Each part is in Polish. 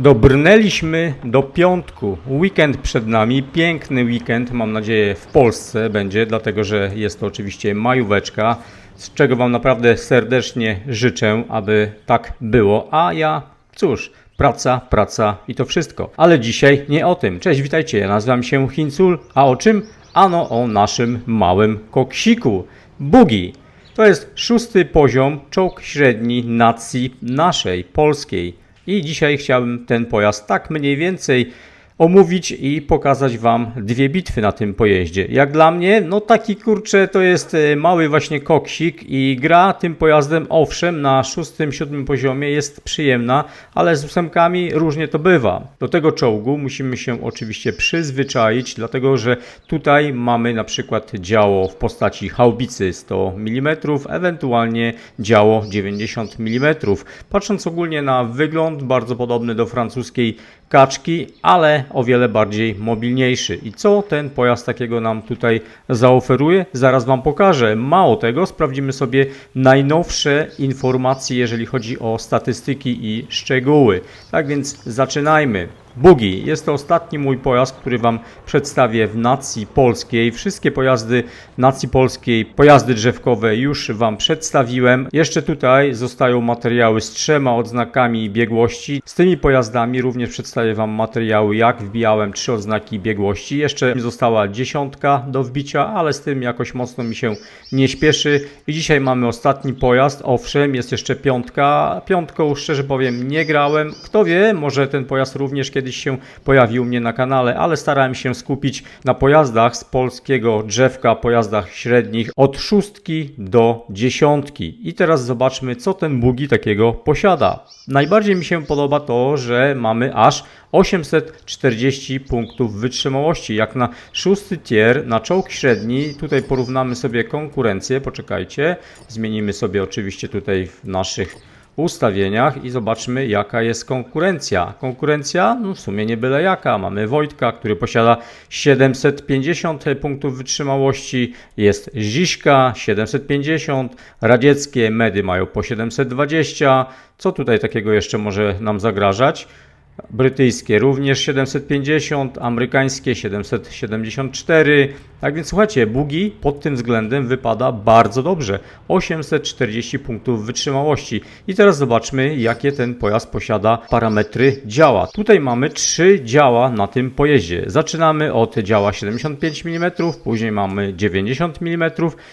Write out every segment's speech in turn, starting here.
Dobrnęliśmy do piątku. Weekend przed nami, piękny weekend, mam nadzieję w Polsce będzie, dlatego że jest to oczywiście majóweczka, z czego Wam naprawdę serdecznie życzę, aby tak było. A ja, cóż, praca, praca i to wszystko. Ale dzisiaj nie o tym. Cześć, witajcie, ja nazywam się Hincul, a o czym? Ano o naszym małym koksiku, Bugi. To jest szósty poziom, czołg średni nacji naszej, polskiej. I dzisiaj chciałbym ten pojazd tak mniej więcej omówić i pokazać Wam dwie bitwy na tym pojeździe. Jak dla mnie, no taki kurczę to jest e, mały właśnie koksik i gra tym pojazdem owszem na szóstym, siódmym poziomie jest przyjemna, ale z ósemkami różnie to bywa. Do tego czołgu musimy się oczywiście przyzwyczaić, dlatego że tutaj mamy na przykład działo w postaci haubicy 100 mm, ewentualnie działo 90 mm. Patrząc ogólnie na wygląd, bardzo podobny do francuskiej kaczki, ale o wiele bardziej mobilniejszy. I co ten pojazd takiego nam tutaj zaoferuje? Zaraz Wam pokażę. Mało tego, sprawdzimy sobie najnowsze informacje, jeżeli chodzi o statystyki i szczegóły. Tak więc zaczynajmy. Bugi. Jest to ostatni mój pojazd, który Wam przedstawię w nacji polskiej. Wszystkie pojazdy nacji polskiej, pojazdy drzewkowe już Wam przedstawiłem. Jeszcze tutaj zostają materiały z trzema odznakami biegłości. Z tymi pojazdami również przedstawię Wam materiały, jak wbijałem trzy odznaki biegłości. Jeszcze mi została dziesiątka do wbicia, ale z tym jakoś mocno mi się nie śpieszy. I dzisiaj mamy ostatni pojazd. Owszem, jest jeszcze piątka. Piątką, szczerze powiem, nie grałem. Kto wie, może ten pojazd również kiedyś się pojawił u mnie na kanale, ale starałem się skupić na pojazdach z polskiego drzewka, pojazdach średnich od szóstki do dziesiątki. I teraz zobaczmy, co ten bugi takiego posiada. Najbardziej mi się podoba to, że mamy aż 840 punktów wytrzymałości, jak na szósty tier, na czołg średni. Tutaj porównamy sobie konkurencję, poczekajcie, zmienimy sobie oczywiście tutaj w naszych ustawieniach i zobaczmy jaka jest konkurencja. Konkurencja no w sumie nie byle jaka. Mamy Wojtka, który posiada 750 punktów wytrzymałości, jest Ziśka 750, radzieckie medy mają po 720. Co tutaj takiego jeszcze może nam zagrażać? Brytyjskie również 750, amerykańskie 774. Tak więc słuchajcie, Bugi pod tym względem wypada bardzo dobrze. 840 punktów wytrzymałości. I teraz zobaczmy, jakie ten pojazd posiada parametry działa. Tutaj mamy trzy działa na tym pojeździe. Zaczynamy od działa 75 mm, później mamy 90 mm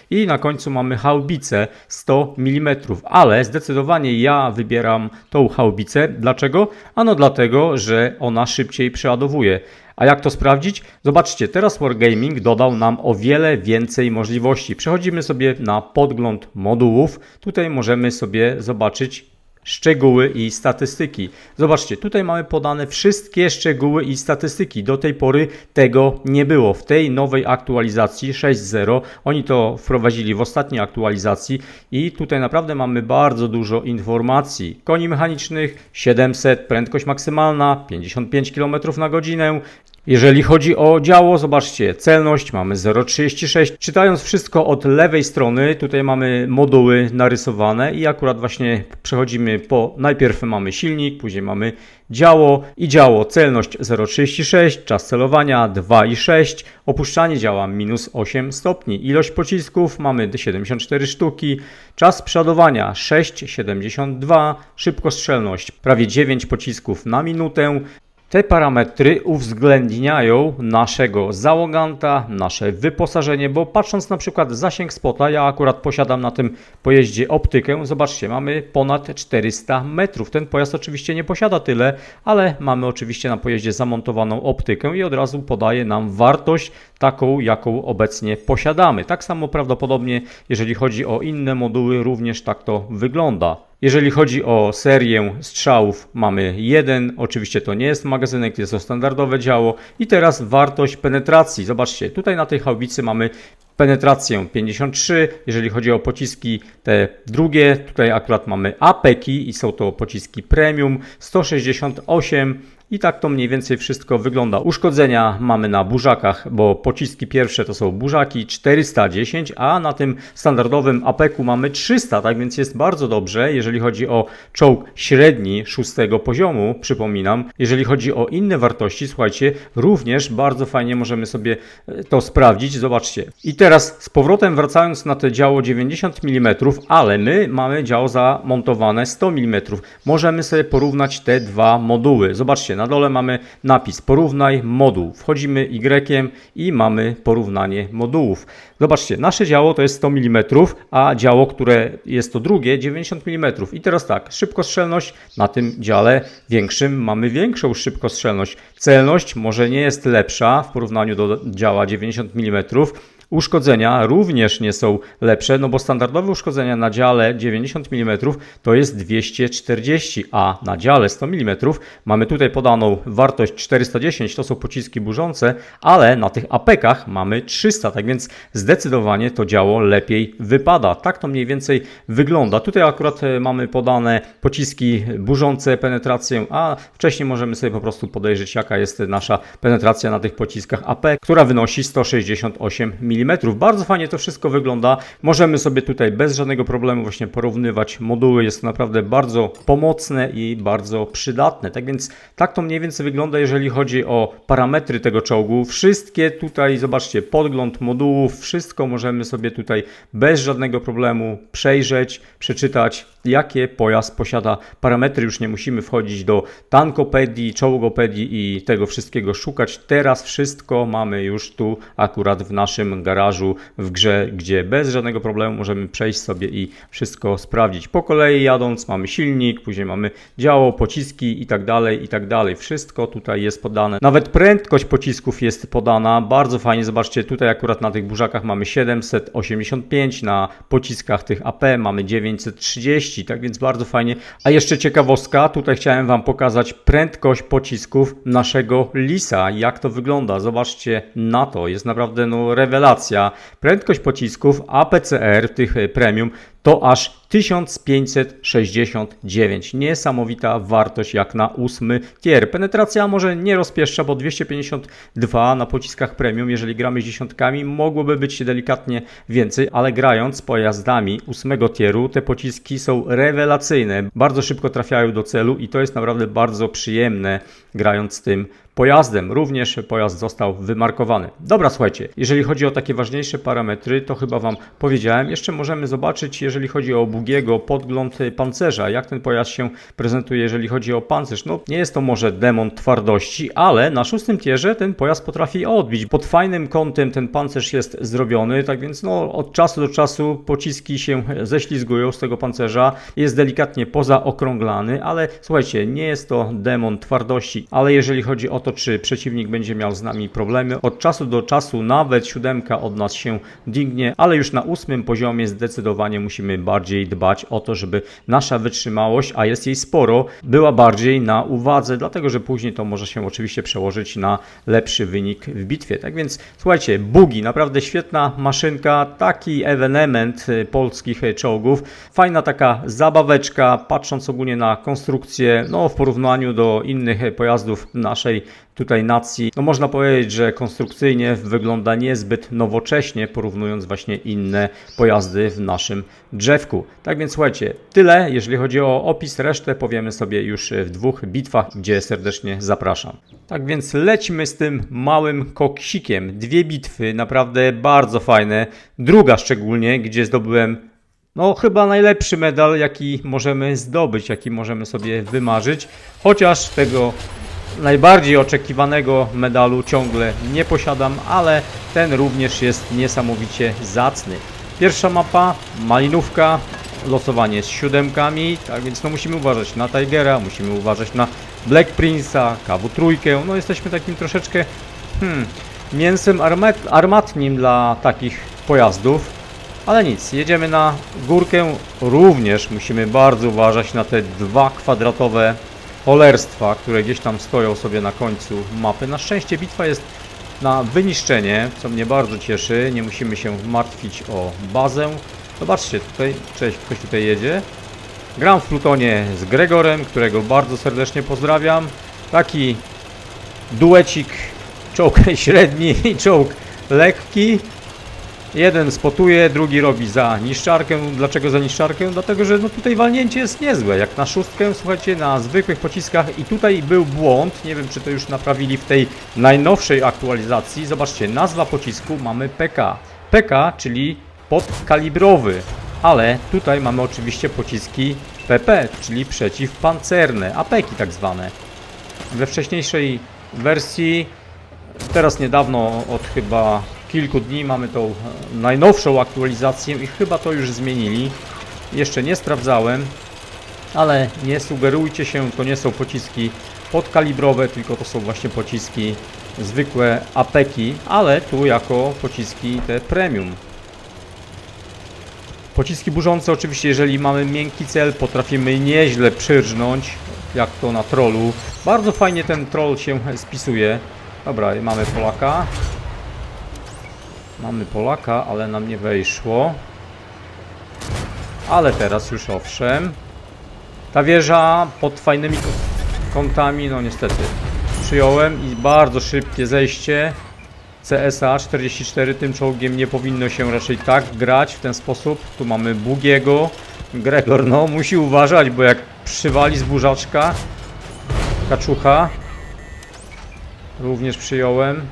i na końcu mamy haubicę 100 mm. Ale zdecydowanie ja wybieram tą haubicę. Dlaczego? Ano dlatego, że ona szybciej przeładowuje. A jak to sprawdzić? Zobaczcie, teraz Wargaming dodał nam o wiele więcej możliwości. Przechodzimy sobie na podgląd modułów. Tutaj możemy sobie zobaczyć szczegóły i statystyki. Zobaczcie, tutaj mamy podane wszystkie szczegóły i statystyki. Do tej pory tego nie było. W tej nowej aktualizacji 6.0 oni to wprowadzili w ostatniej aktualizacji i tutaj naprawdę mamy bardzo dużo informacji. Koni mechanicznych 700, prędkość maksymalna 55 km na godzinę, jeżeli chodzi o działo, zobaczcie, celność mamy 0,36. Czytając wszystko od lewej strony, tutaj mamy moduły narysowane i akurat właśnie przechodzimy po, najpierw mamy silnik, później mamy działo i działo, celność 0,36, czas celowania 2,6, opuszczanie działa minus 8 stopni, ilość pocisków mamy 74 sztuki, czas przodowania 6,72, szybkostrzelność prawie 9 pocisków na minutę, te parametry uwzględniają naszego załoganta, nasze wyposażenie, bo patrząc na przykład zasięg spota, ja akurat posiadam na tym pojeździe optykę, zobaczcie, mamy ponad 400 metrów. Ten pojazd oczywiście nie posiada tyle, ale mamy oczywiście na pojeździe zamontowaną optykę i od razu podaje nam wartość taką, jaką obecnie posiadamy. Tak samo prawdopodobnie, jeżeli chodzi o inne moduły, również tak to wygląda. Jeżeli chodzi o serię strzałów, mamy jeden. Oczywiście to nie jest magazynek, jest to standardowe działo. I teraz wartość penetracji. Zobaczcie, tutaj na tej haubicy mamy penetrację 53. Jeżeli chodzi o pociski te drugie, tutaj akurat mamy apeki i są to pociski premium 168 I tak to mniej więcej wszystko wygląda. Uszkodzenia mamy na burzakach, bo pociski pierwsze to są burzaki 410, a na tym standardowym APEK-u mamy 300, tak więc jest bardzo dobrze, jeżeli chodzi o czołg średni szóstego poziomu, przypominam. Jeżeli chodzi o inne wartości, słuchajcie, również bardzo fajnie możemy sobie e, to sprawdzić. Zobaczcie. I teraz z powrotem wracając na te działo 90 mm, ale my mamy działo zamontowane 100 mm. Możemy sobie porównać te dwa moduły. Zobaczcie, na dole mamy napis porównaj moduł. Wchodzimy Y i mamy porównanie modułów. Zobaczcie, nasze działo to jest 100 mm, a działo, które jest to drugie 90 mm. I teraz tak, szybkostrzelność na tym dziale większym mamy większą szybkostrzelność. Celność może nie jest lepsza w porównaniu do działa 90 mm. Uszkodzenia również nie są lepsze, no bo standardowe uszkodzenia na dziale 90 mm to jest 240, a na dziale 100 mm mamy tutaj podaną wartość 410, to są pociski burzące, ale na tych apekach mamy 300, tak więc zdecydowanie to działo lepiej wypada. Tak to mniej więcej wygląda. Tutaj akurat e, mamy podane pociski burzące, penetrację, a wcześniej możemy sobie po prostu podejrzeć jaka jest nasza penetracja na tych pociskach AP, która wynosi 168 mm. Bardzo fajnie to wszystko wygląda. Możemy sobie tutaj bez żadnego problemu właśnie porównywać moduły. Jest to naprawdę bardzo pomocne i bardzo przydatne. Tak więc tak to mniej więcej wygląda, jeżeli chodzi o parametry tego czołgu. Wszystkie tutaj, zobaczcie, podgląd modułów, wszystko możemy sobie tutaj bez żadnego problemu przejrzeć, przeczytać, jakie pojazd posiada parametry. Już nie musimy wchodzić do tankopedii, czołgopedii i tego wszystkiego szukać. Teraz wszystko mamy już tu akurat w naszym garażu w grze, gdzie bez żadnego problemu możemy przejść sobie i wszystko sprawdzić. Po kolei jadąc mamy silnik, później mamy działo, pociski i tak dalej, i tak dalej. Wszystko tutaj jest podane. Nawet prędkość pocisków jest podana. Bardzo fajnie, zobaczcie, tutaj akurat na tych burzakach mamy 785, na pociskach tych AP mamy 930, tak więc bardzo fajnie. A jeszcze ciekawostka, tutaj chciałem Wam pokazać prędkość pocisków naszego Lisa, jak to wygląda. Zobaczcie na to, jest naprawdę no rewelacja. Prędkość pocisków APCR tych e, premium to aż 1569. Niesamowita wartość jak na ósmy tier. Penetracja może nie rozpieszcza, bo 252 na pociskach premium, jeżeli gramy z dziesiątkami, mogłoby być delikatnie więcej, ale grając pojazdami ósmego tieru, te pociski są rewelacyjne. Bardzo szybko trafiają do celu i to jest naprawdę bardzo przyjemne grając z tym pojazdem. Również pojazd został wymarkowany. Dobra, słuchajcie, jeżeli chodzi o takie ważniejsze parametry, to chyba Wam powiedziałem. Jeszcze możemy zobaczyć, jeżeli chodzi o Bugiego, podgląd pancerza, jak ten pojazd się prezentuje, jeżeli chodzi o pancerz. No, nie jest to może demon twardości, ale na szóstym tierze ten pojazd potrafi odbić. Pod fajnym kątem ten pancerz jest zrobiony, tak więc no, od czasu do czasu pociski się ześlizgują z tego pancerza. Jest delikatnie pozaokrąglany, ale słuchajcie, nie jest to demon twardości, ale jeżeli chodzi o to, czy przeciwnik będzie miał z nami problemy, od czasu do czasu nawet siódemka od nas się dignie, ale już na ósmym poziomie zdecydowanie musimy bardziej dbać o to, żeby nasza wytrzymałość, a jest jej sporo, była bardziej na uwadze, dlatego że później to może się oczywiście przełożyć na lepszy wynik w bitwie. Tak więc słuchajcie, bugi, naprawdę świetna maszynka, taki ewenement y, polskich y, czołgów, fajna taka zabaweczka, patrząc ogólnie na konstrukcję, no w porównaniu do innych y, pojazdów naszej tutaj nacji, no można powiedzieć, że konstrukcyjnie wygląda niezbyt nowocześnie, porównując właśnie inne pojazdy w naszym drzewku. Tak więc słuchajcie, tyle, jeżeli chodzi o opis, resztę powiemy sobie już w dwóch bitwach, gdzie serdecznie zapraszam. Tak więc lećmy z tym małym koksikiem. Dwie bitwy, naprawdę bardzo fajne. Druga szczególnie, gdzie zdobyłem no, chyba najlepszy medal, jaki możemy zdobyć, jaki możemy sobie wymarzyć. Chociaż tego najbardziej oczekiwanego medalu ciągle nie posiadam, ale ten również jest niesamowicie zacny. Pierwsza mapa, malinówka, losowanie z siódemkami, tak więc no musimy uważać na Tigera, musimy uważać na Black Prince'a, KW trójkę, no jesteśmy takim troszeczkę hmm, mięsem armat, armatnim dla takich pojazdów. Ale nic, jedziemy na górkę. Również musimy bardzo uważać na te dwa kwadratowe cholerstwa, które gdzieś tam stoją sobie na końcu mapy. Na szczęście bitwa jest na wyniszczenie, co mnie bardzo cieszy. Nie musimy się martwić o bazę. Zobaczcie, tutaj, cześć, ktoś tutaj jedzie. Gram w Plutonie z Gregorem, którego bardzo serdecznie pozdrawiam. Taki duecik, czołg średni i czołg lekki. Jeden spotuje, drugi robi za niszczarkę. Dlaczego za niszczarkę? Dlatego, że no tutaj walnięcie jest niezłe. Jak na szóstkę, słuchajcie, na zwykłych pociskach i tutaj był błąd. Nie wiem, czy to już naprawili w tej najnowszej aktualizacji. Zobaczcie, nazwa pocisku mamy PK. PK, czyli podkalibrowy. Ale tutaj mamy oczywiście pociski PP, czyli przeciwpancerne, apeki tak zwane. We wcześniejszej wersji Teraz niedawno, od chyba kilku dni, mamy tą e, najnowszą aktualizację i chyba to już zmienili. Jeszcze nie sprawdzałem, ale nie sugerujcie się, to nie są pociski podkalibrowe, tylko to są właśnie pociski zwykłe apeki, ale tu jako pociski te premium. Pociski burzące oczywiście, jeżeli mamy miękki cel, potrafimy nieźle przyrżnąć, jak to na trollu. Bardzo fajnie ten troll się spisuje. Dobra, mamy Polaka. Mamy Polaka, ale nam nie wejszło. Ale teraz już owszem. Ta wieża pod fajnymi kątami, no niestety. Przyjąłem i bardzo szybkie zejście. CSA 44 tym czołgiem nie powinno się raczej tak grać w ten sposób. Tu mamy Bugiego. Gregor no musi uważać, bo jak przywali z burzaczka kaczucha Również przyjąłem.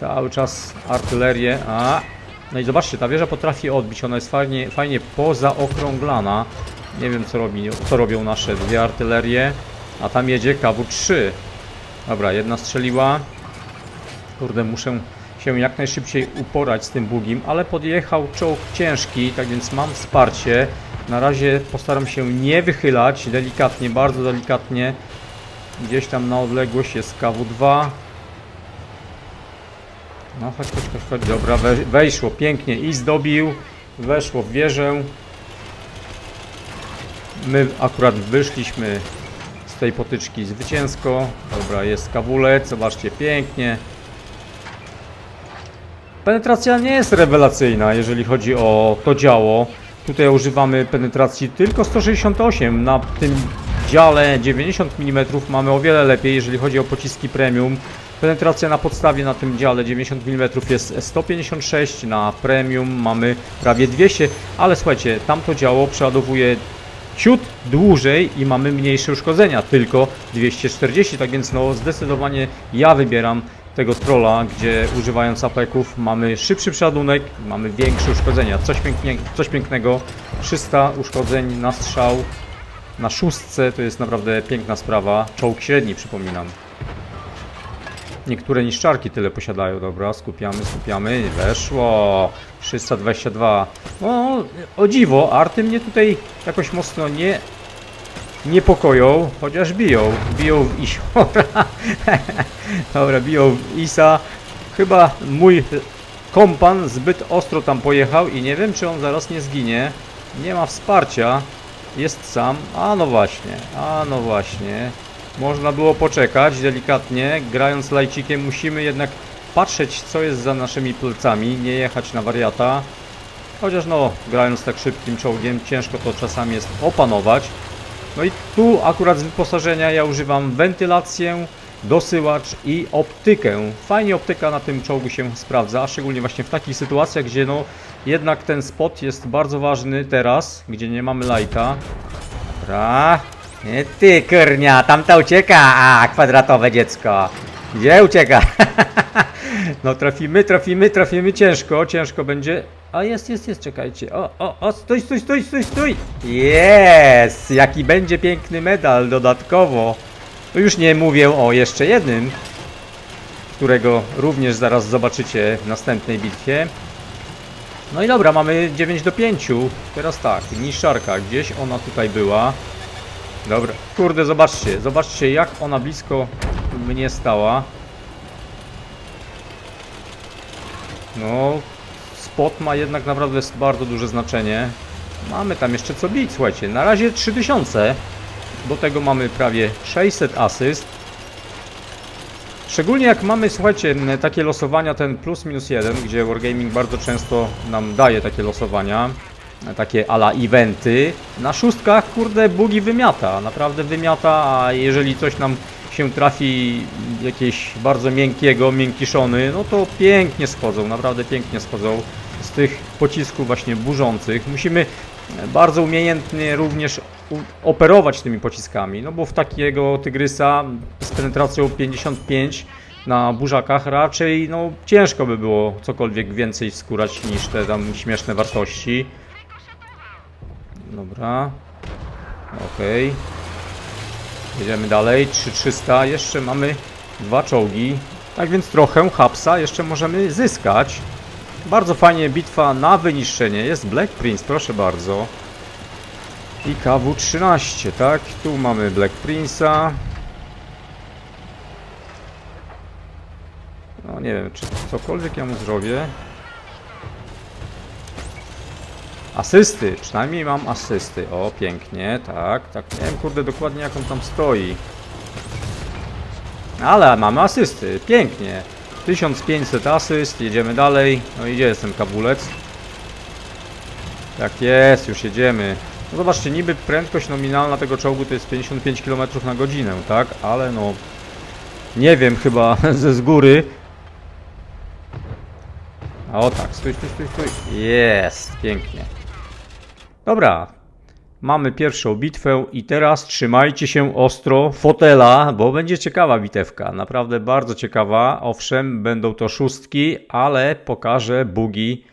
Cały czas artylerię. A. No i zobaczcie, ta wieża potrafi odbić. Ona jest fajnie, fajnie pozaokrąglana. Nie wiem co, robi, co robią nasze dwie artylerie. A tam jedzie KW-3. Dobra, jedna strzeliła. Kurde, muszę się jak najszybciej uporać z tym bugim, ale podjechał czołg ciężki, tak więc mam wsparcie. Na razie postaram się nie wychylać, delikatnie, bardzo delikatnie. Gdzieś tam na odległość jest KW2. No chodź, chodź, chodź, chodź. Dobra, we, wejszło pięknie i zdobił. Weszło w wieżę. My akurat wyszliśmy z tej potyczki zwycięsko. Dobra, jest kawulec, zobaczcie, pięknie. Penetracja nie jest rewelacyjna, jeżeli chodzi o to działo. Tutaj używamy penetracji tylko 168. Na tym dziale 90 mm mamy o wiele lepiej, jeżeli chodzi o pociski premium. Penetracja na podstawie na tym dziale 90 mm jest 156, na premium mamy prawie 200, ale słuchajcie, tamto działo przeładowuje ciut dłużej i mamy mniejsze uszkodzenia, tylko 240, tak więc no zdecydowanie ja wybieram tego trolla, gdzie używając apeków mamy szybszy przeładunek, mamy większe uszkodzenia. Coś, pięknie, coś pięknego, 300 uszkodzeń na strzał, na szóstce to jest naprawdę piękna sprawa. Czołg średni przypominam. Niektóre niszczarki tyle posiadają, dobra, skupiamy, skupiamy, weszło, 322, no o dziwo, arty mnie tutaj jakoś mocno nie niepokoją, chociaż biją, biją w Isiora, dobra, biją w Isa, chyba mój kompan zbyt ostro tam pojechał i nie wiem, czy on zaraz nie zginie, nie ma wsparcia, jest sam, a no właśnie, a no właśnie, można było poczekać delikatnie, grając lajcikiem musimy jednak patrzeć co jest za naszymi plecami, nie jechać na wariata. Chociaż no, grając tak szybkim czołgiem, ciężko to czasami jest opanować. No i tu akurat z wyposażenia ja używam wentylację, dosyłacz i optykę. Fajnie optyka na tym czołgu się sprawdza, szczególnie właśnie w takich sytuacjach, gdzie no jednak ten spot jest bardzo ważny teraz, gdzie nie mamy lajka. Dobra. Ty kurnia, tamta ucieka, a kwadratowe dziecko. Gdzie ucieka? No trafimy, trafimy, trafimy ciężko, ciężko będzie. A jest, jest, jest, czekajcie. O, o, o, stój, stój, stój, stój, stój. Jest! Jaki będzie piękny medal dodatkowo. No już nie mówię o jeszcze jednym, którego również zaraz zobaczycie w następnej bitwie. No i dobra, mamy 9 do 5. Teraz tak, niszczarka, gdzieś ona tutaj była. Dobra, kurde, zobaczcie, zobaczcie jak ona blisko mnie stała. No, spot ma jednak naprawdę bardzo duże znaczenie. Mamy tam jeszcze co bić, słuchajcie, na razie 3000. Do tego mamy prawie 600 asyst. Szczególnie jak mamy, słuchajcie, takie losowania, ten plus minus jeden, gdzie Wargaming bardzo często nam daje takie losowania, takie ala eventy. Na szóstkach, kurde, bugi wymiata, naprawdę wymiata, a jeżeli coś nam się trafi jakieś bardzo miękkiego, miękiszony, no to pięknie schodzą, naprawdę pięknie schodzą z tych pocisków właśnie burzących. Musimy bardzo umiejętnie również operować tymi pociskami, no bo w takiego tygrysa z penetracją 55 na burzakach raczej no ciężko by było cokolwiek więcej skórać niż te tam śmieszne wartości. Dobra. Okej. Jedziemy dalej. 3300. Jeszcze mamy dwa czołgi. Tak więc trochę hapsa jeszcze możemy zyskać. Bardzo fajnie bitwa na wyniszczenie. Jest Black Prince, proszę bardzo. I KW-13, tak? Tu mamy Black Prince'a. No nie wiem, czy cokolwiek ja mu zrobię. Asysty, przynajmniej mam asysty. O, pięknie, tak, tak. Nie wiem, kurde, dokładnie jak on tam stoi. Ale mamy asysty, pięknie. 1500 asyst, jedziemy dalej. No i gdzie jest ten kabulec? Tak jest, już jedziemy. No zobaczcie, niby prędkość nominalna tego czołgu to jest 55 km na godzinę, tak? Ale no... Nie wiem chyba ze z góry. O tak, stój, stój, stój, stój. Jest, pięknie. Dobra, mamy pierwszą bitwę i teraz trzymajcie się ostro fotela, bo będzie ciekawa bitewka. Naprawdę bardzo ciekawa. Owszem, będą to szóstki, ale pokaże Bugi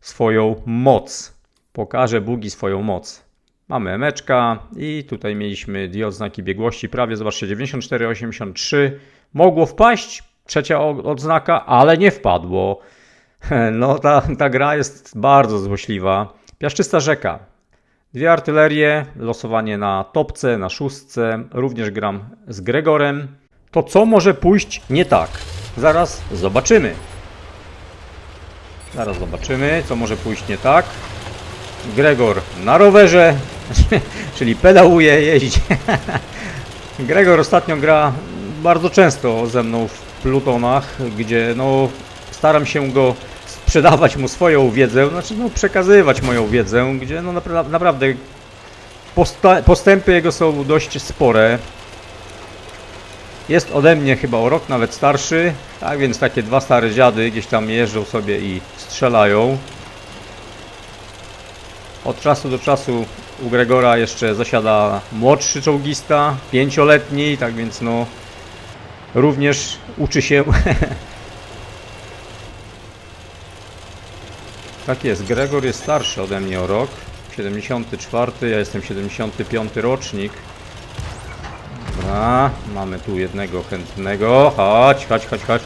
swoją moc. Pokaże Bugi swoją moc. Mamy emeczka i tutaj mieliśmy dwie odznaki biegłości prawie, zobaczcie, 94,83. Mogło wpaść, trzecia odznaka, ale nie wpadło. No ta, ta gra jest bardzo złośliwa. Piaszczysta rzeka. Dwie artylerie, losowanie na topce, na szóstce. Również gram z Gregorem. To co może pójść nie tak? Zaraz zobaczymy. Zaraz zobaczymy, co może pójść nie tak. Gregor na rowerze, czyli pedałuje, jeździ. Gregor ostatnio gra bardzo często ze mną w plutonach, gdzie no staram się go sprzedawać mu swoją wiedzę, znaczy no przekazywać moją wiedzę, gdzie no napra naprawdę postępy jego są dość spore. Jest ode mnie chyba o rok nawet starszy, tak więc takie dwa stare dziady gdzieś tam jeżdżą sobie i strzelają. Od czasu do czasu u Gregora jeszcze zasiada młodszy czołgista, pięcioletni, tak więc no również uczy się. tak jest, Gregor jest starszy ode mnie o rok, 74, ja jestem 75 rocznik. Dobra, mamy tu jednego chętnego, chodź, chodź, chodź, chodź.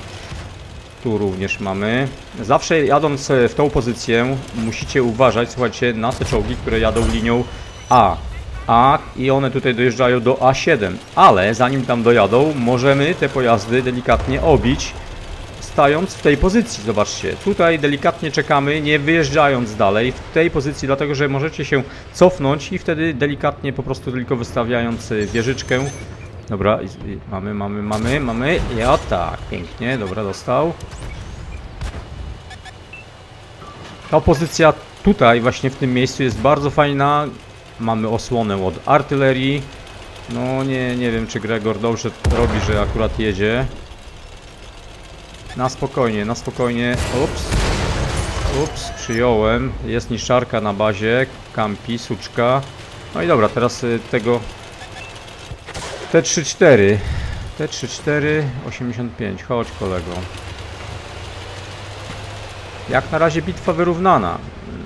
Tu również mamy. Zawsze jadąc e, w tą pozycję musicie uważać, słuchajcie, na te czołgi, które jadą linią A. A i one tutaj dojeżdżają do A7, ale zanim tam dojadą, możemy te pojazdy delikatnie obić, stając w tej pozycji. Zobaczcie, tutaj delikatnie czekamy, nie wyjeżdżając dalej w tej pozycji, dlatego że możecie się cofnąć i wtedy delikatnie, po prostu tylko wystawiając y, wieżyczkę. Dobra, mamy, mamy, mamy, mamy. Ja tak, pięknie, dobra, dostał. Ta pozycja tutaj, właśnie w tym miejscu jest bardzo fajna. Mamy osłonę od artylerii. No nie, nie wiem czy Gregor dobrze robi, że akurat jedzie. Na spokojnie, na spokojnie. Ups. Ups, przyjąłem. Jest niszczarka na bazie. Kampi, suczka. No i dobra, teraz y, tego... T34. T34, 85. Chodź kolego. Jak na razie bitwa wyrównana.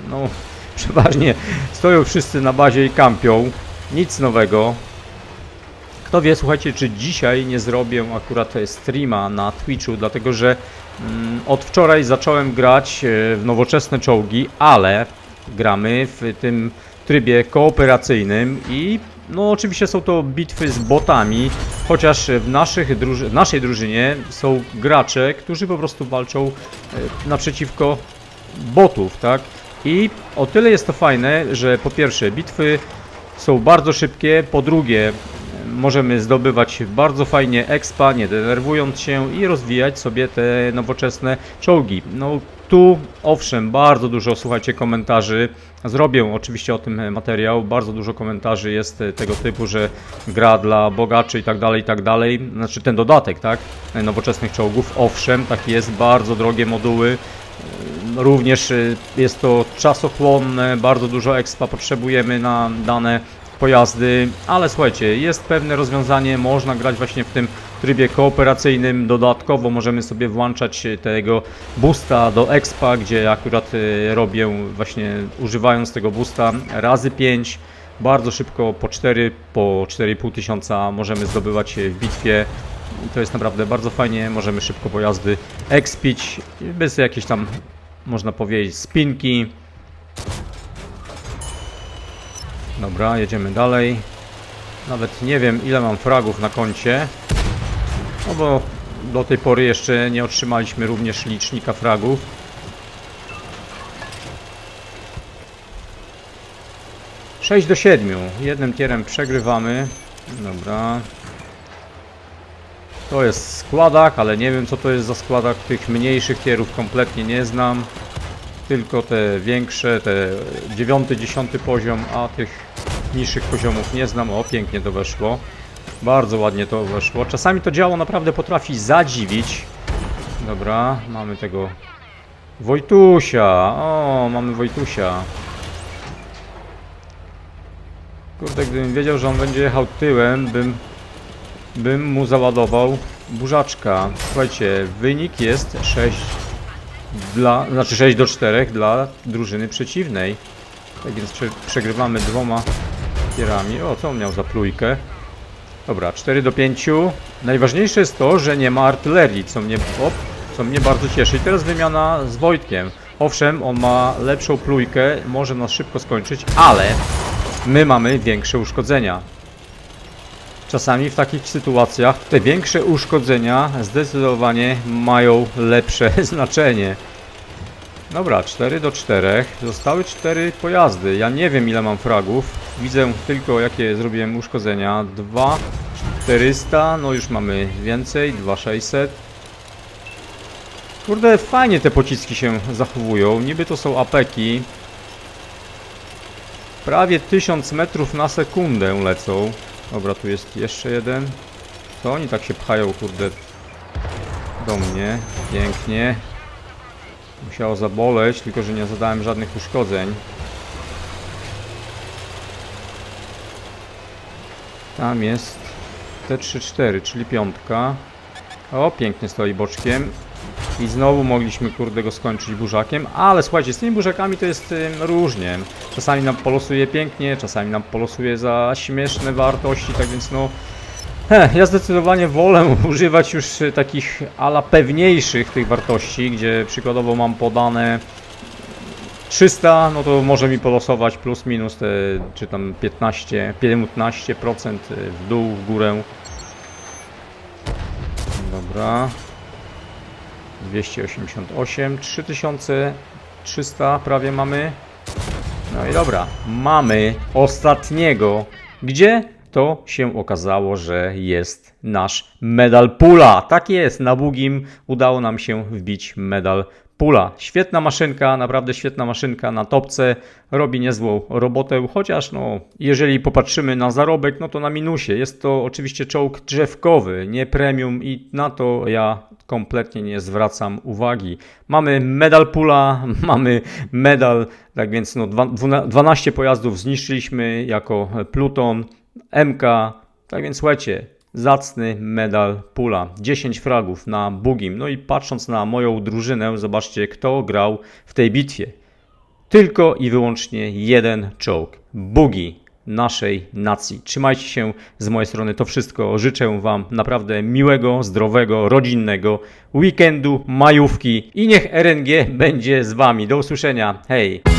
No, przeważnie stoją wszyscy na bazie i kampią. Nic nowego. Kto wie, słuchajcie, czy dzisiaj nie zrobię akurat streama na Twitchu, dlatego że mm, od wczoraj zacząłem grać e, w nowoczesne czołgi, ale gramy w tym trybie kooperacyjnym i no oczywiście są to bitwy z botami, chociaż w, naszych naszej drużynie są gracze, którzy po prostu walczą e, naprzeciwko botów, tak? I o tyle jest to fajne, że po pierwsze bitwy są bardzo szybkie, po drugie możemy zdobywać bardzo fajnie expa, nie denerwując się i rozwijać sobie te nowoczesne czołgi. No Tu, owszem, bardzo dużo, słuchajcie, komentarzy. Zrobię oczywiście o tym materiał. Bardzo dużo komentarzy jest tego typu, że gra dla bogaczy i tak dalej, i tak dalej. Znaczy ten dodatek, tak? Nowoczesnych czołgów. Owszem, tak jest, bardzo drogie moduły. Również jest to czasochłonne, bardzo dużo expa potrzebujemy na dane pojazdy, ale słuchajcie, jest pewne rozwiązanie, można grać właśnie w tym trybie kooperacyjnym, dodatkowo możemy sobie włączać tego boosta do expa, gdzie akurat e, robię właśnie używając tego boosta razy 5, bardzo szybko po 4, po 4,5 tysiąca możemy zdobywać w bitwie. I to jest naprawdę bardzo fajnie, możemy szybko pojazdy expić, bez jakiejś tam, można powiedzieć, spinki. Dobra, jedziemy dalej. Nawet nie wiem ile mam fragów na koncie. No bo do tej pory jeszcze nie otrzymaliśmy również licznika fragów. Sześć do siedmiu. Jednym tierem przegrywamy. Dobra. To jest składak, ale nie wiem co to jest za składak. Tych mniejszych tierów kompletnie nie znam. Tylko te większe, te dziewiąty, dziesiąty poziom, a tych niższych poziomów nie znam. O, pięknie to weszło. Bardzo ładnie to weszło. Czasami to działo naprawdę potrafi zadziwić. Dobra, mamy tego Wojtusia. O, mamy Wojtusia. Kurde, gdybym wiedział, że on będzie jechał tyłem, bym, bym mu załadował burzaczka. Słuchajcie, wynik jest 6 dla, znaczy 6 do 4 dla drużyny przeciwnej. Tak więc prze, przegrywamy dwoma O, co on miał za plujkę? Dobra, 4 do 5. Najważniejsze jest to, że nie ma artylerii, co mnie, op, co mnie bardzo cieszy. I teraz wymiana z Wojtkiem. Owszem, on ma lepszą plujkę, może nas szybko skończyć, ale my mamy większe uszkodzenia. Czasami w takich sytuacjach te większe uszkodzenia zdecydowanie mają lepsze znaczenie. Dobra, 4 do 4. Zostały 4 pojazdy. Ja nie wiem ile mam fragów. Widzę tylko jakie zrobiłem uszkodzenia. 2 400, no już mamy więcej, 2600. Kurde, fajnie te pociski się zachowują. Niby to są apeki. Prawie 1000 metrów na sekundę lecą. Dobra, tu jest jeszcze jeden. To oni tak się pchają, kurde, do mnie. Pięknie. Musiało zaboleć, tylko że nie zadałem żadnych uszkodzeń. Tam jest T34, czyli piątka. O, pięknie stoi boczkiem. I znowu mogliśmy, kurde, go skończyć burzakiem. Ale słuchajcie, z tymi burzakami to jest ym, różnie. Czasami nam polosuje pięknie, czasami nam polosuje za śmieszne wartości, tak więc no... Ja zdecydowanie wolę używać już y, takich ala pewniejszych tych wartości, gdzie przykładowo mam podane 300, no to może mi polosować plus minus te, czy tam 15, 15% w dół, w górę. Dobra. 288, 3300 prawie mamy. No i dobra, mamy ostatniego. Gdzie? To się okazało, że jest nasz medal pula. Tak jest, na Bugim udało nam się wbić medal pula. Świetna maszynka, naprawdę świetna maszynka na topce. Robi niezłą robotę, chociaż no, jeżeli popatrzymy na zarobek, no to na minusie. Jest to oczywiście czołg drzewkowy, nie premium i na to ja kompletnie nie zwracam uwagi. Mamy medal pula, mamy medal, tak więc no, dwa- dwuna- 12 pojazdów zniszczyliśmy jako Pluton, MK, tak więc słuchajcie, zacny medal pula. 10 fragów na Bugim. No i patrząc na moją drużynę, zobaczcie kto grał w tej bitwie. Tylko i wyłącznie jeden czołg. Bugi naszej nacji. Trzymajcie się z mojej strony. To wszystko. Życzę Wam naprawdę miłego, zdrowego, rodzinnego weekendu, majówki i niech RNG będzie z Wami. Do usłyszenia. Hej!